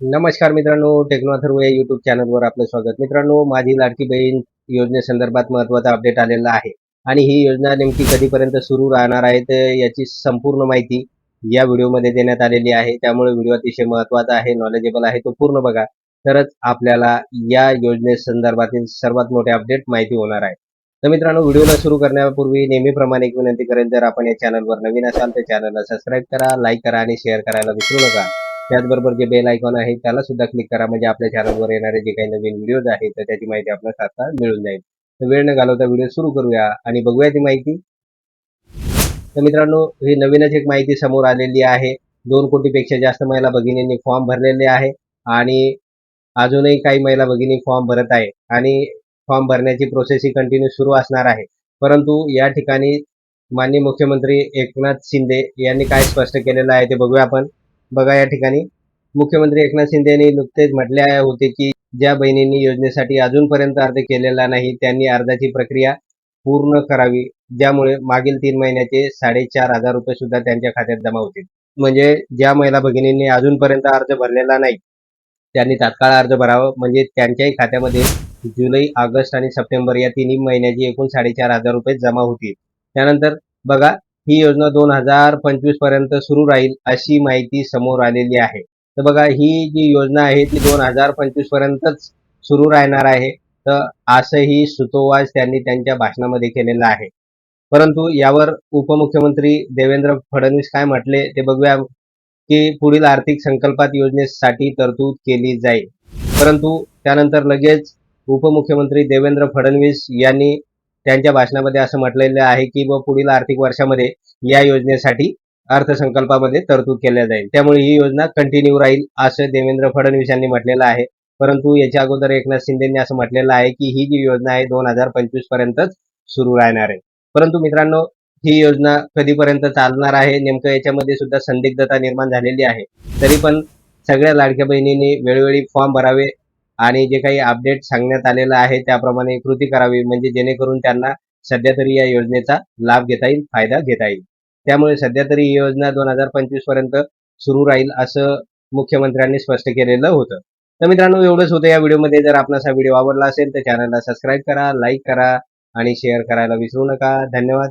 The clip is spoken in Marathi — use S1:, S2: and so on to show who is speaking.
S1: नमस्कार मित्रांनो टेक्नो अथर्व या युट्यूब चॅनलवर आपलं स्वागत. मित्रांनो माझी लाडकी बहीण योजनेसंदर्भात महत्त्वाचा अपडेट आलेला आहे. आणि ही योजना नेमकी कधीपर्यंत सुरू राहणार आहे तर याची संपूर्ण माहिती या व्हिडिओमध्ये देण्यात आलेली आहे. त्यामुळे व्हिडिओ अतिशय महत्त्वाचा आहे नॉलेजेबल आहे तो पूर्ण बघा. तरच आपल्याला या योजनेसंदर्भातील सर्वात मोठे अपडेट माहिती होणार आहे. तर मित्रांनो व्हिडिओला सुरू करण्यापूर्वी नेहमीप्रमाणे एक विनंती करेन जर आपण या चॅनलवर नवीन असाल तर चॅनलला सबस्क्राईब करा लाईक करा आणि शेअर करायला विसरू नका. त्याचबरोबर जे बेल आयकॉन आहे त्याला सुद्धा क्लिक करा. म्हणजे आपल्या चॅनलवर येणारे जे काही नवीन व्हिडिओज आहेत तर त्याची माहिती आपल्याला आता मिळून जाईल. तर वेळ न घालवता व्हिडिओ सुरू करूया आणि बघूया ती माहिती. तर मित्रांनो ही नवीनच एक माहिती समोर आलेली आहे. दोन कोटीपेक्षा जास्त महिला भगिनींनी फॉर्म भरलेले आहे आणि अजूनही काही महिला भगिनी फॉर्म भरत आहे आणि फॉर्म भरण्याची प्रोसेस ही कंटिन्यू सुरू असणार आहे. परंतु या ठिकाणी माननीय मुख्यमंत्री एकनाथ शिंदे यांनी काय स्पष्ट केलेलं आहे ते बघूया आपण. बघा या ठिकाणी मुख्यमंत्री एकनाथ शिंदे यांनी नुकतेच म्हटले होते की ज्या बहिणींनी योजनेसाठी अजूनपर्यंत अर्ज केलेला नाही त्यांनी अर्जाची प्रक्रिया पूर्ण करावी. ज्यामुळे मागील तीन महिन्याचे साडेचार हजार रुपये सुद्धा त्यांच्या खात्यात जमा होतील. म्हणजे ज्या महिला भगिनींनी अजूनपर्यंत अर्ज भरलेला नाही त्यांनी तात्काळ अर्ज भरावा. म्हणजे त्यांच्याही खात्यामध्ये जुलै ऑगस्ट आणि सप्टेंबर या तिन्ही महिन्याची एकूण साडेचार हजार रुपये जमा होतील. त्यानंतर बघा ही योजना दोन हजार पंचवीसपर्यंत सुरू राहील अशी माहिती समोर आलेली आहे. तर बघा ही जी योजना आहे ती दोन हजार पंचवीस पर्यंतच सुरू राहणार आहे. तर असंही सुतोवाच त्यांनी त्यांच्या भाषणामध्ये केलेलं आहे. परंतु यावर उपमुख्यमंत्री देवेंद्र फडणवीस काय म्हटले ते बघूया की पुढील आर्थिक संकल्पात योजनेसाठी तरतूद केली जाईल. परंतु त्यानंतर लगेच उपमुख्यमंत्री देवेंद्र फडणवीस यांनी त्यांच्या भाषणामध्ये असं म्हटलेलं आहे की व पुढील आर्थिक वर्षामध्ये या योजनेसाठी अर्थसंकल्पामध्ये तरतूद केल्या जाईल. त्यामुळे ही योजना कंटिन्यू राहील असं देवेंद्र फडणवीस यांनी म्हटलेलं आहे. परंतु याच्या अगोदर एकनाथ शिंदेनी असं म्हटलेलं आहे की ही जी योजना आहे दोन हजार पंचवीस पर्यंतच सुरू राहणार आहे. परंतु मित्रांनो ही योजना कधीपर्यंत चालणार आहे? नेमकं याच्यामध्ये सुद्धा संदिग्धता निर्माण झालेली आहे. तरी पण सगळ्या लाडक्या बहिणींनी वेळोवेळी फॉर्म भरावे आणि जे काही अपडेट सांगण्यात आलेलं आहे त्याप्रमाणे कृती करावी म्हणजे जेणेकरून त्यांना सध्या तरी या योजनेचा लाभ घेता येईल फायदा घेता येईल. त्यामुळे सध्या तरी ही योजना दोन हजार पंचवीसपर्यंत सुरू राहील असं मुख्यमंत्र्यांनी स्पष्ट केलेलं होतं. तर मित्रांनो एवढंच होतं या व्हिडिओमध्ये. जर आपणास हा व्हिडिओ आवडला असेल तर चॅनलला सबस्क्राईब करा लाईक करा आणि शेअर करायला विसरू नका. धन्यवाद.